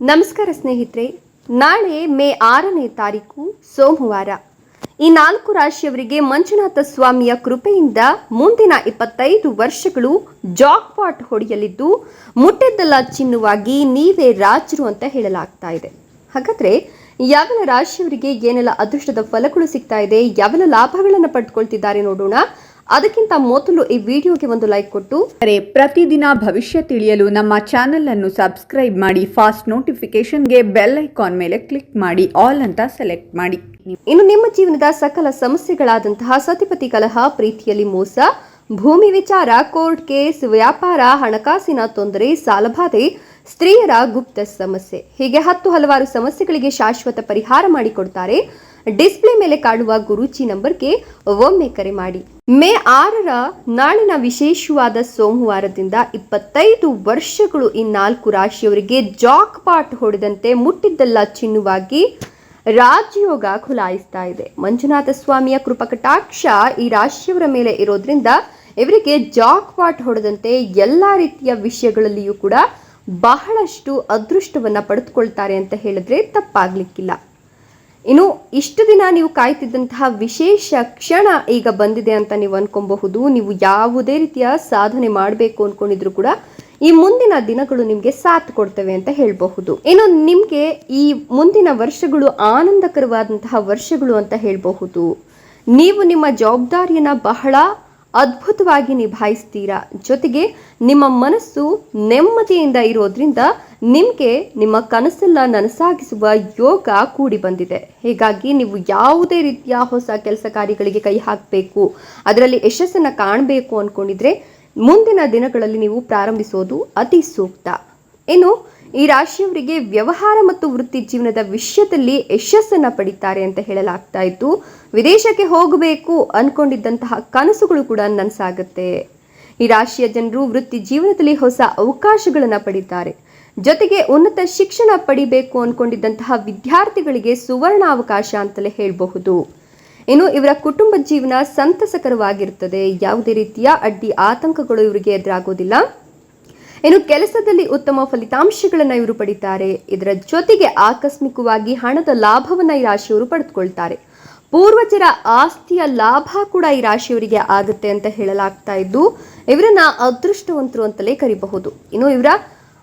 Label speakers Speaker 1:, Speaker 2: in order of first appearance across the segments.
Speaker 1: ನಮಸ್ಕಾರ ಸ್ನೇಹಿತರೆ, ನಾಳೆ ಮೇ ಆರನೇ ತಾರೀಕು ಸೋಮವಾರ. ಈ ನಾಲ್ಕು ರಾಶಿಯವರಿಗೆ ಮಂಜುನಾಥ ಸ್ವಾಮಿಯ ಕೃಪೆಯಿಂದ ಮುಂದಿನ ಇಪ್ಪತ್ತೈದು ವರ್ಷಗಳು ಜಾಕ್ಪಾಟ್ ಹೊಡೆಯಲಿದ್ದು, ಮುಟ್ಟಿದ್ದೆಲ್ಲ ಚಿನ್ನುವಾಗಿ ನೀವೇ ರಾಜರು ಅಂತ ಹೇಳಲಾಗ್ತಾ ಇದೆ. ಹಾಗಾದ್ರೆ, ಯಾವೆಲ್ಲ ರಾಶಿಯವರಿಗೆ ಏನೆಲ್ಲ ಅದೃಷ್ಟದ ಫಲಗಳು ಸಿಗ್ತಾ ಇದೆ, ಯಾವೆಲ್ಲ ಲಾಭಗಳನ್ನು ಪಡ್ಕೊಳ್ತಿದ್ದಾರೆ ನೋಡೋಣ. ಅದಕ್ಕಿಂತ ಮೊದಲು ಈ ವಿಡಿಯೋಗೆ ಒಂದು ಲೈಕ್ ಕೊಟ್ಟು.
Speaker 2: ಪ್ರತಿದಿನ ಭವಿಷ್ಯ ತಿಳಿಯಲು ನಮ್ಮ ಚಾನೆಲ್ ಅನ್ನು ಸಬ್ಸ್ಕ್ರೈಬ್ ಮಾಡಿ ಫಾಸ್ಟ್ ನೋಟಿಫಿಕೇಶನ್ಗೆ ಬೆಲ್ ಐಕಾನ್ ಮೇಲೆ ಕ್ಲಿಕ್ ಮಾಡಿ ಆಲ್ ಅಂತ ಸೆಲೆಕ್ಟ್ ಮಾಡಿ.
Speaker 1: ಇನ್ನು ನಿಮ್ಮ ಜೀವನದ ಸಕಲ ಸಮಸ್ಯೆಗಳಾದಂತಹ ಸತಿಪತಿ ಕಲಹ ಪ್ರೀತಿಯಲ್ಲಿ ಮೋಸ ಭೂಮಿ ವಿಚಾರ ಕೋರ್ಟ್ ಕೇಸ್ ವ್ಯಾಪಾರ ಹಣಕಾಸಿನ ತೊಂದರೆ ಸಾಲಬಾಧೆ ಸ್ತ್ರೀಯರ ಗುಪ್ತ ಸಮಸ್ಯೆ. ಹೀಗೆ ಹತ್ತು ಹಲವಾರು ಸಮಸ್ಯೆಗಳಿಗೆ ಶಾಶ್ವತ ಪರಿಹಾರ ಮಾಡಿಕೊಡ್ತಾರೆ ಡಿಸ್ಪ್ಲೇ ಮೇಲೆ ಕಾಣುವ ಗುರುಚಿ ನಂಬರ್ಗೆ ಒಮ್ಮೆ ಕರೆ ಮಾಡಿ. ಮೇ ಆರರ ನಾಳಿನ ವಿಶೇಷವಾದ ಸೋಮವಾರದಿಂದ ಇಪ್ಪತ್ತೈದು ವರ್ಷಗಳು ಈ ನಾಲ್ಕು ರಾಶಿಯವರಿಗೆ ಜಾಕ್ ಪಾಟ್ ಹೊಡೆದಂತೆ ಮುಟ್ಟಿದ್ದಲ್ಲ ಚಿನ್ನುವಾಗಿ ರಾಜಯೋಗ ಖುಲಾಯಿಸ್ತಾ ಇದೆ. ಮಂಜುನಾಥ ಸ್ವಾಮಿಯ ಕೃಪಕಟಾಕ್ಷ ಈ ರಾಶಿಯವರ ಮೇಲೆ ಇರೋದ್ರಿಂದ ಇವರಿಗೆ ಜಾಕ್ ಪಾಟ್ ಹೊಡೆದಂತೆ ಎಲ್ಲ ರೀತಿಯ ವಿಷಯಗಳಲ್ಲಿಯೂ ಕೂಡ ಬಹಳಷ್ಟು ಅದೃಷ್ಟವನ್ನ ಪಡೆದುಕೊಳ್ತಾರೆ ಅಂತ ಹೇಳಿದ್ರೆ ತಪ್ಪಾಗ್ಲಿಕ್ಕಿಲ್ಲ. ಇನ್ನು ಇಷ್ಟು ದಿನ ನೀವು ಕಾಯ್ತಿದ್ದಂತಹ ವಿಶೇಷ ಕ್ಷಣ ಈಗ ಬಂದಿದೆ ಅಂತ ನೀವು ಅನ್ಕೊಬಹುದು. ನೀವು ಯಾವುದೇ ರೀತಿಯ ಸಾಧನೆ ಮಾಡಬೇಕು ಅನ್ಕೊಂಡಿದ್ರು ಕೂಡ ಈ ಮುಂದಿನ ದಿನಗಳು ನಿಮಗೆ ಸಾಥ್ ಕೊಡ್ತವೆ ಅಂತ ಹೇಳಬಹುದು. ಇನ್ನು ನಿಮಗೆ ಈ ಮುಂದಿನ ವರ್ಷಗಳು ಆನಂದಕರವಾದಂತಹ ವರ್ಷಗಳು ಅಂತ ಹೇಳಬಹುದು. ನೀವು ನಿಮ್ಮ ಜವಾಬ್ದಾರಿಯನ್ನು ಬಹಳ ಅದ್ಭುತವಾಗಿ ನಿಭಾಯಿಸ್ತೀರಾ? ಜೊತೆಗೆ ನಿಮ್ಮ ಮನಸ್ಸು ನೆಮ್ಮದಿಯಿಂದ ಇರೋದ್ರಿಂದ ನಿಮಗೆ ನಿಮ್ಮ ಕನಸೆಲ್ಲ ನನಸಾಗಿಸುವ ಯೋಗ ಕೂಡಿ ಬಂದಿದೆ. ಹೀಗಾಗಿ ನೀವು ಯಾವುದೇ ರೀತಿಯ ಹೊಸ ಕೆಲಸ ಕಾರ್ಯಗಳಿಗೆ ಕೈ ಹಾಕಬೇಕು, ಅದರಲ್ಲಿ ಯಶಸ್ಸನ್ನು ಕಾಣಬೇಕು ಅಂದ್ಕೊಂಡಿದ್ರೆ ಮುಂದಿನ ದಿನಗಳಲ್ಲಿ ನೀವು ಪ್ರಾರಂಭಿಸೋದು ಅತಿ ಸೂಕ್ತ. ಇನ್ನು, ಈ ರಾಶಿಯವರಿಗೆ ವ್ಯವಹಾರ ಮತ್ತು ವೃತ್ತಿ ಜೀವನದ ವಿಷಯದಲ್ಲಿ ಯಶಸ್ಸನ್ನು ಪಡಿತಾರೆ ಅಂತ ಹೇಳಲಾಗ್ತಾ ಇತ್ತು. ವಿದೇಶಕ್ಕೆ ಹೋಗಬೇಕು ಅನ್ಕೊಂಡಿದ್ದಂತಹ ಕನಸುಗಳು ಕೂಡ ನನಸಾಗುತ್ತೆ. ಈ ರಾಶಿಯ ಜನರು ವೃತ್ತಿ ಜೀವನದಲ್ಲಿ ಹೊಸ ಅವಕಾಶಗಳನ್ನು ಪಡಿತಾರೆ. ಜೊತೆಗೆ ಉನ್ನತ ಶಿಕ್ಷಣ ಪಡಿಬೇಕು ಅನ್ಕೊಂಡಿದ್ದಂತಹ ವಿದ್ಯಾರ್ಥಿಗಳಿಗೆ ಸುವರ್ಣ ಅವಕಾಶ ಅಂತಲೇ ಹೇಳಬಹುದು. ಇನ್ನು ಇವರ ಕುಟುಂಬ ಜೀವನ ಸಂತಸಕರವಾಗಿರುತ್ತದೆ. ಯಾವುದೇ ರೀತಿಯ ಅಡ್ಡಿ ಆತಂಕಗಳು ಇವರಿಗೆ ಎದುರಾಗೋದಿಲ್ಲ. ಇನ್ನು ಕೆಲಸದಲ್ಲಿ ಉತ್ತಮ ಫಲಿತಾಂಶಗಳನ್ನು ಇವರು ಪಡಿತಾರೆ. ಇದರ ಜೊತೆಗೆ ಆಕಸ್ಮಿಕವಾಗಿ ಹಣದ ಲಾಭವನ್ನ ಈ ರಾಶಿಯವರು ಪಡೆದುಕೊಳ್ತಾರೆ. ಪೂರ್ವಜರ ಆಸ್ತಿಯ ಲಾಭ ಕೂಡ ಈ ರಾಶಿಯವರಿಗೆ ಆಗುತ್ತೆ ಅಂತ ಹೇಳಲಾಗ್ತಾ ಇದ್ದು, ಇವರನ್ನ ಅದೃಷ್ಟವಂತರು ಅಂತಲೇ ಕರಿಬಹುದು. ಇನ್ನು ಇವರ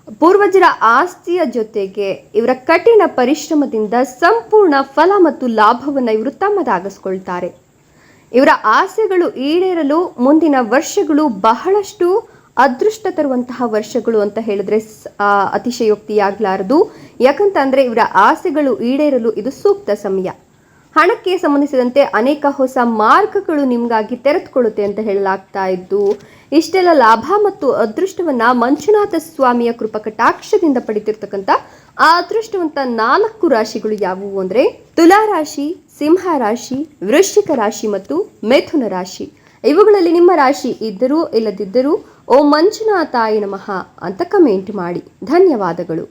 Speaker 1: ಪೂರ್ವಜರ ಆಸ್ತಿಯ ಜೊತೆಗೆ ಇವರ ಕಠಿಣ ಪರಿಶ್ರಮದಿಂದ ಸಂಪೂರ್ಣ ಫಲ ಮತ್ತು ಲಾಭವನ್ನು ಇವರು ತಮ್ಮದಾಗಿಸ್ಕೊಳ್ತಾರೆ. ಇವರ ಆಸೆಗಳು ಈಡೇರಲು ಮುಂದಿನ ವರ್ಷಗಳು ಬಹಳಷ್ಟು ಅದೃಷ್ಟ ತರುವಂತಹ ವರ್ಷಗಳು ಅಂತ ಹೇಳಿದ್ರೆ ಅತಿಶಯೋಕ್ತಿಯಾಗಲಾರದು. ಯಾಕಂತಂದ್ರೆ ಇವರ ಆಸೆಗಳು ಈಡೇರಲು ಇದು ಸೂಕ್ತ ಸಮಯ. ಹಣಕ್ಕೆ ಸಂಬಂಧಿಸಿದಂತೆ ಅನೇಕ ಹೊಸ ಮಾರ್ಗಗಳು ನಿಮಗಾಗಿ ತೆರೆದುಕೊಳ್ಳುತ್ತೆ ಅಂತ ಹೇಳಲಾಗ್ತಾ ಇದ್ದು, ಇಷ್ಟೆಲ್ಲ ಲಾಭ ಮತ್ತು ಅದೃಷ್ಟವನ್ನ ಮಂಜುನಾಥ ಸ್ವಾಮಿಯ ಕೃಪಕಟಾಕ್ಷದಿಂದ ಪಡಿತಿರ್ತಕ್ಕಂಥ ಆ ಅದೃಷ್ಟವಂತ ನಾಲ್ಕು ರಾಶಿಗಳು ಯಾವುವು ಅಂದ್ರೆ ತುಲಾ ರಾಶಿ ಸಿಂಹ ರಾಶಿ ವೃಶ್ಚಿಕ ರಾಶಿ ಮತ್ತು ಮಿಥುನ ರಾಶಿ. ಇವುಗಳಲ್ಲಿ ನಿಮ್ಮ ರಾಶಿ ಇದ್ದರೂ ಇಲ್ಲದಿದ್ದರೂ ಓ ಮಂಜುನಾಥಾಯ ನಮಃ ಅಂತ ಕಮೆಂಟ್ ಮಾಡಿ. ಧನ್ಯವಾದಗಳು.